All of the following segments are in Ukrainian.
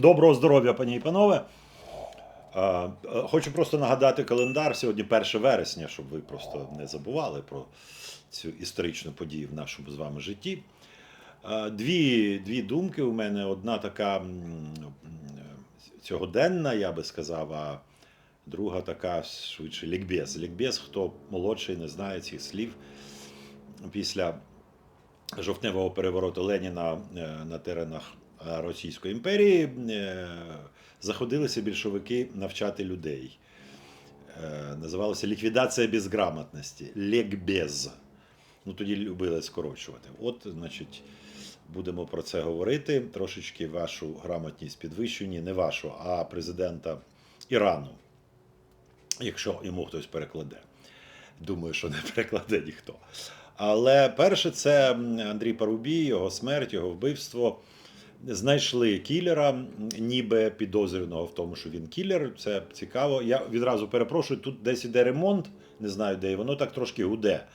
Доброго здоров'я, пані і панове. Е, е, Хочу просто нагадати календар. Сьогодні 1 вересня, щоб ви просто не забували про цю історичну подію в нашому з вами житті. Е, Дві, дві думки у мене. Одна така цьогоденна, я би сказав, а друга така швидше лікбез. Лікбез, хто молодший, не знає цих слів. Після жовтневого перевороту Леніна е, на теренах е, Російської імперії е, заходилися більшовики навчати людей. Е, Називалося ліквідація безграмотності, лікбез. Ну тоді любили скорочувати. От, значить, будемо про це говорити. Трошечки вашу грамотність підвищені, не вашу, а президента Ірану, якщо йому хтось перекладе. Думаю, що не перекладе ніхто. Але перше, це Андрій Парубій, його смерть, його вбивство. Знайшли кілера, ніби підозрюваного в тому, що він кілер. Це цікаво. Я відразу перепрошую, тут десь іде ремонт, не знаю де, і воно так трошки гуде.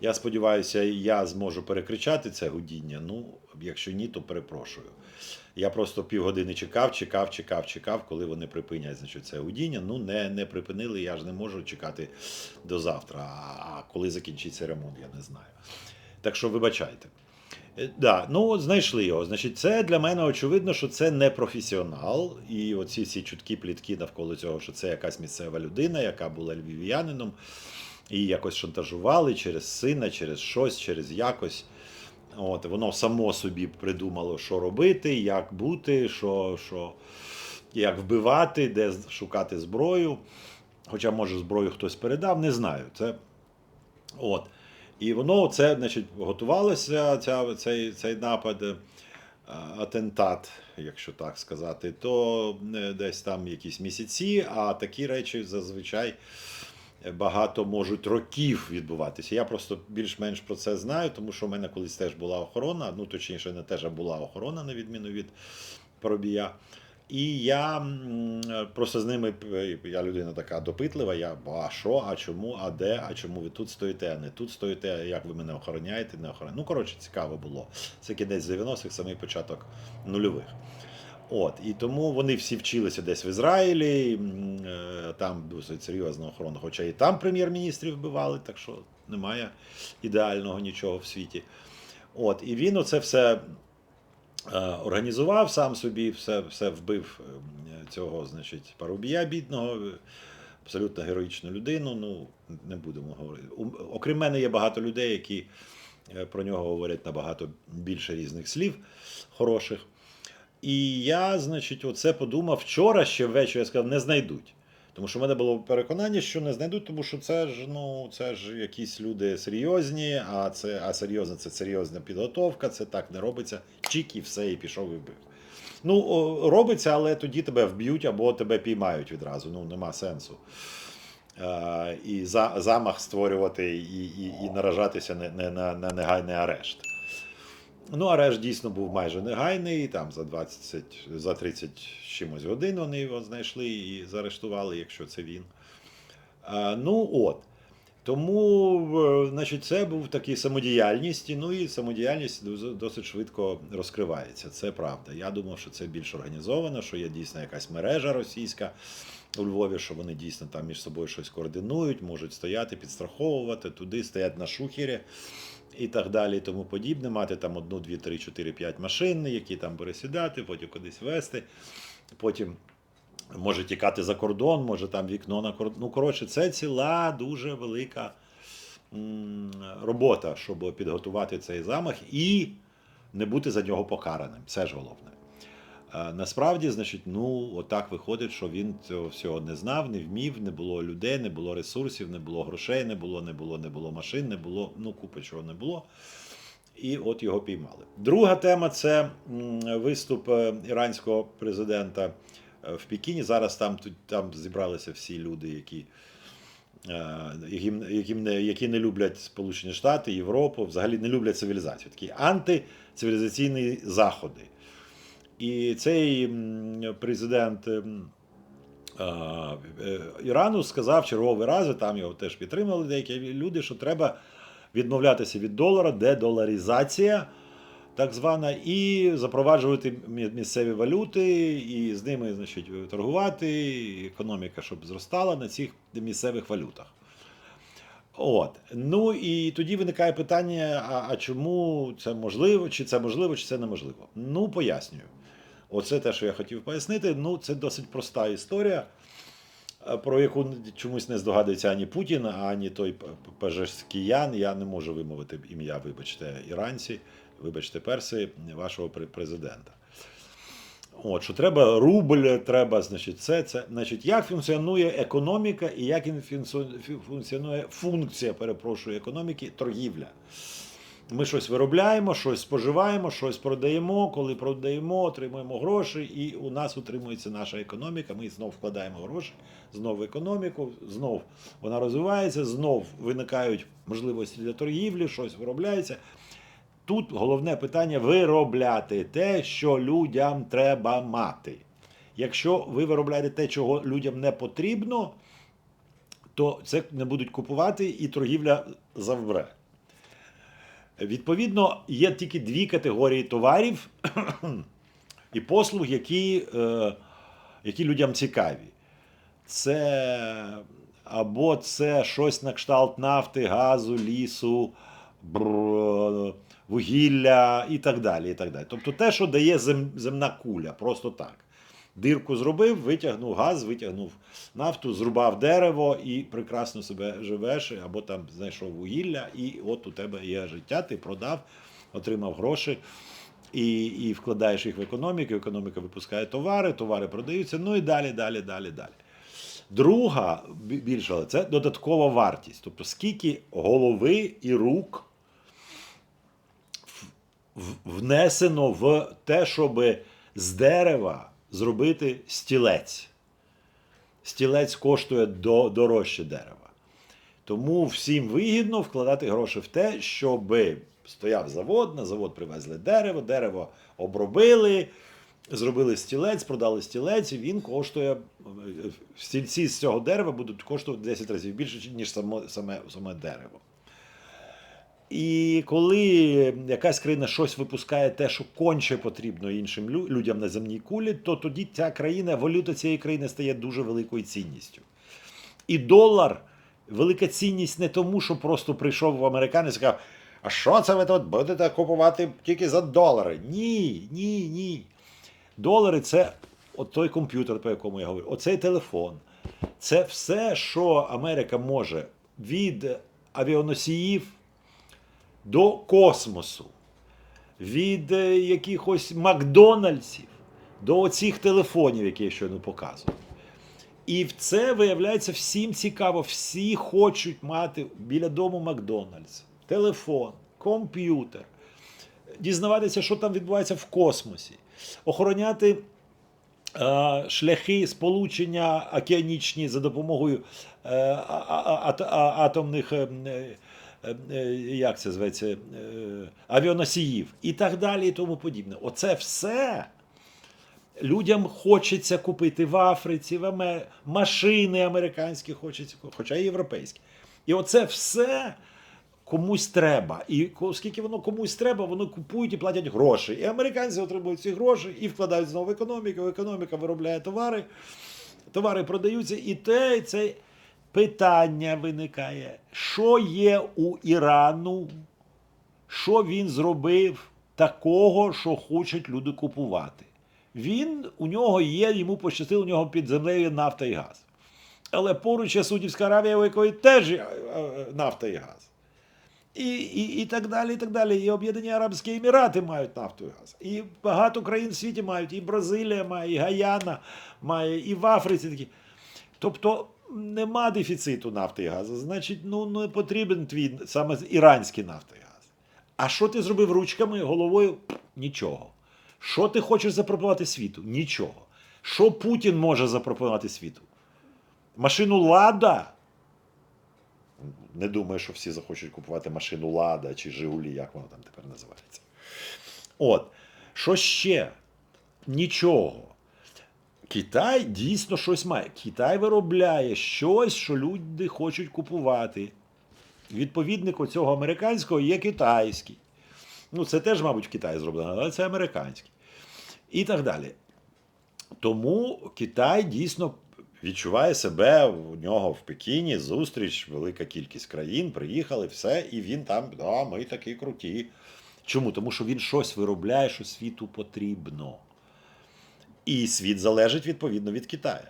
Я сподіваюся, я зможу перекричати це гудіння. Ну, якщо ні, то перепрошую. Я просто півгодини чекав, чекав, чекав, чекав, коли вони припинять значить, це гудіння. Ну, не, не припинили, я ж не можу чекати до завтра. А, коли закінчиться ремонт, я не знаю. Так що вибачайте. Е, Да, ну знайшли його. Значить, це для мене очевидно, що це не професіонал. І оці всі чуткі плітки навколо цього, що це якась місцева людина, яка була львів'янином, і якось шантажували через сина, через щось, через якось. От, воно само собі придумало, що робити, як бути, що, що, як вбивати, де шукати зброю. Хоча, може, зброю хтось передав, не знаю. Це, от. І воно це, значить, готувалося, ця, цей, цей напад, е, атентат, якщо так сказати, то е, десь там якісь місяці, а такі речі зазвичай багато можуть років відбуватися. Я просто більш-менш про це знаю, тому що в мене колись теж була охорона, ну точніше, не теж була охорона, на відміну від Парубія. І я просто з ними, я людина така допитлива, я а що, а чому, а де, а чому ви тут стоїте, а не тут стоїте, як ви мене охороняєте, не охороняєте. Ну, коротше, цікаво було. Це кінець 90-х, самий початок нульових. От, і тому вони всі вчилися десь в Ізраїлі, е, там досить серйозна охорона, хоча і там прем'єр-міністрів вбивали, так що немає ідеального нічого в світі. От, і він оце все організував сам собі, все, все вбив е, цього, значить, парубія бідного, е, абсолютно героїчну людину. Ну, не будемо говорити. Окрім мене, є багато людей, які е, про нього говорять набагато більше різних слів хороших. І я, значить, оце подумав вчора ще ввечері, я сказав, не знайдуть. Тому що в мене було переконання, що не знайдуть, тому що це ж ну це ж якісь люди серйозні, а це а серйозно це серйозна підготовка, це так не робиться. Чік і все, і пішов і вбив. Ну, робиться, але тоді тебе вб'ють або тебе піймають відразу. Ну, нема сенсу. Е, і за, замах створювати і, і, і наражатися не, не, на, на негайний арешт. Ну, арешт дійсно був майже негайний. Там за 20, за 30 чимось годин вони його знайшли і заарештували, якщо це він. А, ну от. Тому, е, значить, це був такий самодіяльність, ну і самодіяльність досить швидко розкривається. Це правда. Я думав, що це більш організовано, що є дійсно якась мережа російська у Львові, що вони дійсно там між собою щось координують, можуть стояти, підстраховувати, туди стоять на шухері і так далі, і тому подібне. Мати там одну, дві, три, чотири, п'ять машин, які там пересідати, потім кудись вести, потім може тікати за кордон, може там вікно на кордон. Ну, коротше, це ціла дуже велика робота, щоб підготувати цей замах і не бути за нього покараним. Це ж головне. Насправді, значить, ну отак виходить, що він цього всього не знав, не вмів, не було людей, не було ресурсів, не було грошей, не було, не було, не було машин, не було, ну купи чого не було. І от його піймали. Друга тема це виступ е, іранського президента е, в Пекіні. Зараз там, там зібралися всі люди, які, е, яким не, які не люблять Сполучені Штати, Європу, взагалі не люблять цивілізацію. Такі антицивілізаційні заходи. І цей президент е, Ірану сказав черговий раз, там його теж підтримали деякі люди, що треба відмовлятися від долара, дедоларизація. так звана, і запроваджувати місцеві валюти, і з ними значить, торгувати, і економіка, щоб зростала на цих місцевих валютах. От. Ну і тоді виникає питання: а, а чому це можливо, чи це можливо, чи це неможливо? Ну, пояснюю. Оце те, що я хотів пояснити. Ну, це досить проста історія, е, про яку чомусь не здогадується ані Путін, ані той Пежешкіян. Я не можу вимовити ім'я, вибачте, іранці, вибачте, перси, вашого президента. От, що треба рубль, треба, значить, це, це. Значить, як функціонує економіка і як функціонує функція, перепрошую, економіки, торгівля. Ми щось виробляємо, щось споживаємо, щось продаємо. Коли продаємо, отримуємо гроші, і у нас утримується наша економіка. Ми знов вкладаємо гроші, знов економіку, знов вона розвивається, знов виникають можливості для торгівлі, щось виробляється. Тут головне питання виробляти те, що людям треба мати. Якщо ви виробляєте те, чого людям не потрібно, то це не будуть купувати і торгівля завмре. Відповідно, є тільки дві категорії товарів і послуг, які, е, які людям цікаві. Це або це щось на кшталт нафти, газу, лісу, бр- вугілля і так далі. І так далі. Тобто те, що дає зем- земна куля, просто так. Дирку зробив, витягнув газ, витягнув нафту, зрубав дерево і прекрасно себе живеш, або там знайшов вугілля, і от у тебе є життя, ти продав, отримав гроші і, і вкладаєш їх в економіку, економіка випускає товари, товари продаються, ну і далі, далі, далі, далі. Друга бі- більша, але це додаткова вартість. Тобто, скільки голови і рук внесено в те, щоб з дерева зробити стілець. Стілець коштує до, дорожче дерева. Тому всім вигідно вкладати гроші в те, щоб стояв завод, на завод привезли дерево, дерево обробили, зробили стілець, продали стілець, і він коштує. Стільці з цього дерева будуть коштувати 10 разів більше, ніж само, саме, саме дерево. І коли якась країна щось випускає те, що конче потрібно іншим людям на земній кулі, то тоді ця країна, валюта цієї країни стає дуже великою цінністю. І долар велика цінність не тому, що просто прийшов американець і сказав, а що це ви тут будете купувати тільки за долари? Ні, ні, ні. Долари це от той комп'ютер, по якому я говорю, оцей телефон. Це все, що Америка може від авіаносіїв до космосу, від е, якихось Макдональдсів до оцих телефонів, які я щойно показував. І це виявляється всім цікаво. Всі хочуть мати біля дому Макдональдс, телефон, комп'ютер, дізнаватися, що там відбувається в космосі, охороняти е, шляхи сполучення океанічні за допомогою е, атомних. Е, е, Як це зветься, е, авіаносіїв і так далі, і тому подібне. Оце все людям хочеться купити в Африці, в Амер... машини американські хочеться, хоча й європейські. І оце все комусь треба. І оскільки воно комусь треба, воно купують і платять гроші. І американці отримують ці гроші і вкладають знову в економіку. Економіка виробляє товари, товари продаються, і те, і це питання виникає, що є у Ірану, що він зробив такого, що хочуть люди купувати. Він у нього є, йому пощастило, у нього під землею нафта і газ. Але поруч є Судівська Аравія, у якої теж е, е, нафта і газ. І, і, і так далі, і так далі. І Об'єднані Арабські Емірати мають нафту і газ. І багато країн в світі мають, і Бразилія має, і Гаяна має, і в Африці такі. Тобто нема дефіциту нафти і газу. Значить, ну не потрібен твій саме іранський нафта і газ. А що ти зробив ручками, головою? Нічого. Що ти хочеш запропонувати світу? Нічого. Що Путін може запропонувати світу? Машину Лада? Не думаю, що всі захочуть купувати машину Лада чи Жигулі, як воно там тепер називається. От. Що ще? Нічого. Китай дійсно щось має. Китай виробляє щось, що люди хочуть купувати. Відповідник цього американського є китайський. Ну, це теж, мабуть, в Китаї зроблено, але це американський. І так далі. Тому Китай дійсно відчуває себе у нього в Пекіні, зустріч, велика кількість країн, приїхали, все, і він там, да, ми такі круті. Чому? Тому що він щось виробляє, що світу потрібно. І світ залежить відповідно від Китаю.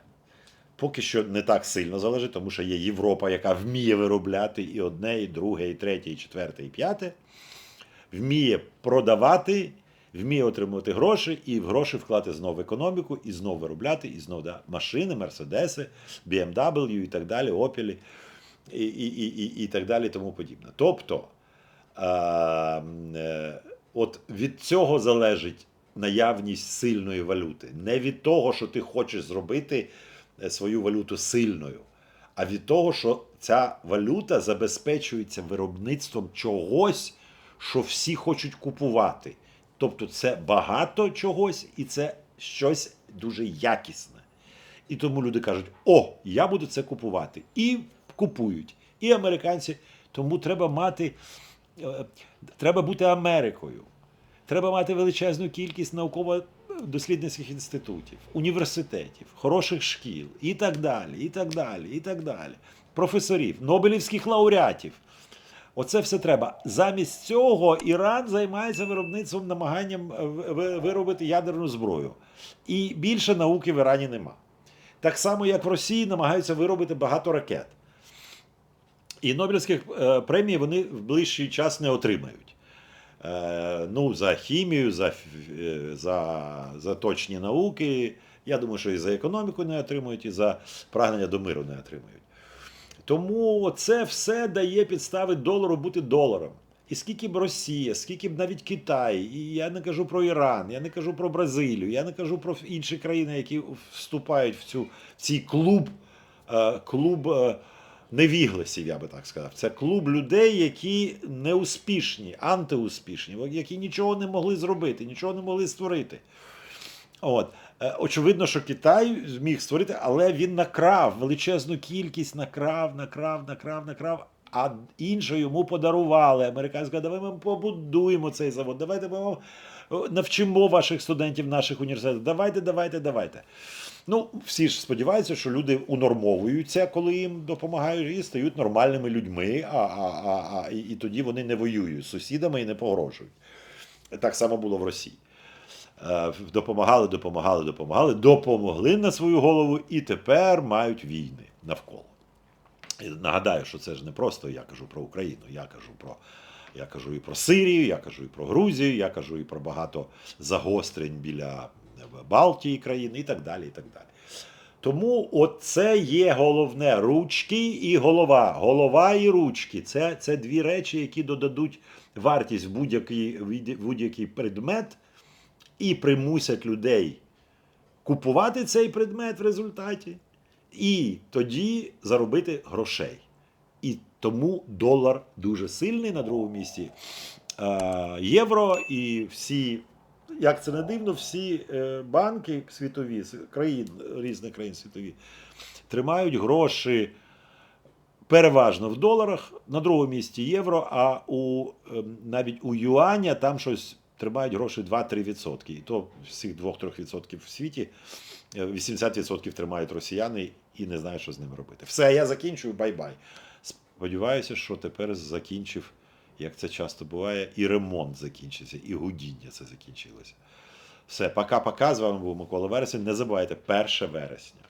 Поки що не так сильно залежить, тому що є Європа, яка вміє виробляти і одне, і друге, і третє, і четверте, і п'яте. Вміє продавати, вміє отримувати гроші, і в гроші вклати знову в економіку, і знову виробляти, і знову да, машини, мерседеси, BMW і так далі, Opel, і, і, і, і, і так далі, тому подібне. Тобто, а, е, от від цього залежить наявність сильної валюти. Не від того, що ти хочеш зробити е, свою валюту сильною, а від того, що ця валюта забезпечується виробництвом чогось, що всі хочуть купувати. Тобто це багато чогось і це щось дуже якісне. І тому люди кажуть: о, я буду це купувати. І купують. І американці. Тому треба мати, е, треба бути Америкою. Треба мати величезну кількість науково-дослідницьких інститутів, університетів, хороших шкіл і так далі, і так далі, і так далі. Професорів, Нобелівських лауреатів. Оце все треба. Замість цього Іран займається виробництвом намаганням е, ви- ви- виробити ядерну зброю. І більше науки в Ірані нема. Так само, як в Росії намагаються виробити багато ракет. І Нобелівських е, премій вони в ближчий час не отримають. Е, ну, за хімію, за, е, за, за точні науки. Я думаю, що і за економіку не отримують, і за прагнення до миру не отримують. Тому це все дає підстави долару бути доларом. І скільки б Росія, скільки б навіть Китай, і я не кажу про Іран, я не кажу про Бразилію, я не кажу про інші країни, які вступають в цю в цей клуб, е, клуб невігласів, я би так сказав. Це клуб людей, які неуспішні, антиуспішні, які нічого не могли зробити, нічого не могли створити. От. Е, Очевидно, що Китай зміг створити, але він накрав величезну кількість, накрав, накрав, накрав, накрав. А інше йому подарували. Американці сказали, давай ми побудуємо цей завод, давайте ми е, навчимо ваших студентів наших університетів. Давайте, давайте, давайте. Ну, всі ж сподіваються, що люди унормовуються, коли їм допомагають, і стають нормальними людьми, а, а, а, а, і, і тоді вони не воюють з сусідами і не погрожують. Так само було в Росії. Е, Допомагали, допомагали, допомагали, допомогли на свою голову і тепер мають війни навколо. Нагадаю, що це ж не просто я кажу про Україну, я кажу про. Я кажу і про Сирію, я кажу і про Грузію, я кажу і про багато загострень біля Балтії країн і так далі. і так далі. Тому оце є головне ручки і голова. Голова і ручки це, це дві речі, які додадуть вартість в будь-який, будь-який предмет і примусять людей купувати цей предмет в результаті, і тоді заробити грошей. І тому долар дуже сильний на другому місці. Євро і всі, як це не дивно, всі е, банки світові, країн, різних країн світові, тримають гроші переважно в доларах, на другому місці євро, а у, ем, навіть у юаня там щось тримають гроші 2-3%. І то всіх 2-3% в світі е, 80% тримають росіяни і не знають, що з ними робити. Все, я закінчую, бай-бай. Сподіваюся, що тепер закінчив, як це часто буває, і ремонт закінчився, і гудіння це закінчилося. Все, пока-пока. З вами був Микола Вересень. Не забувайте, 1 вересня.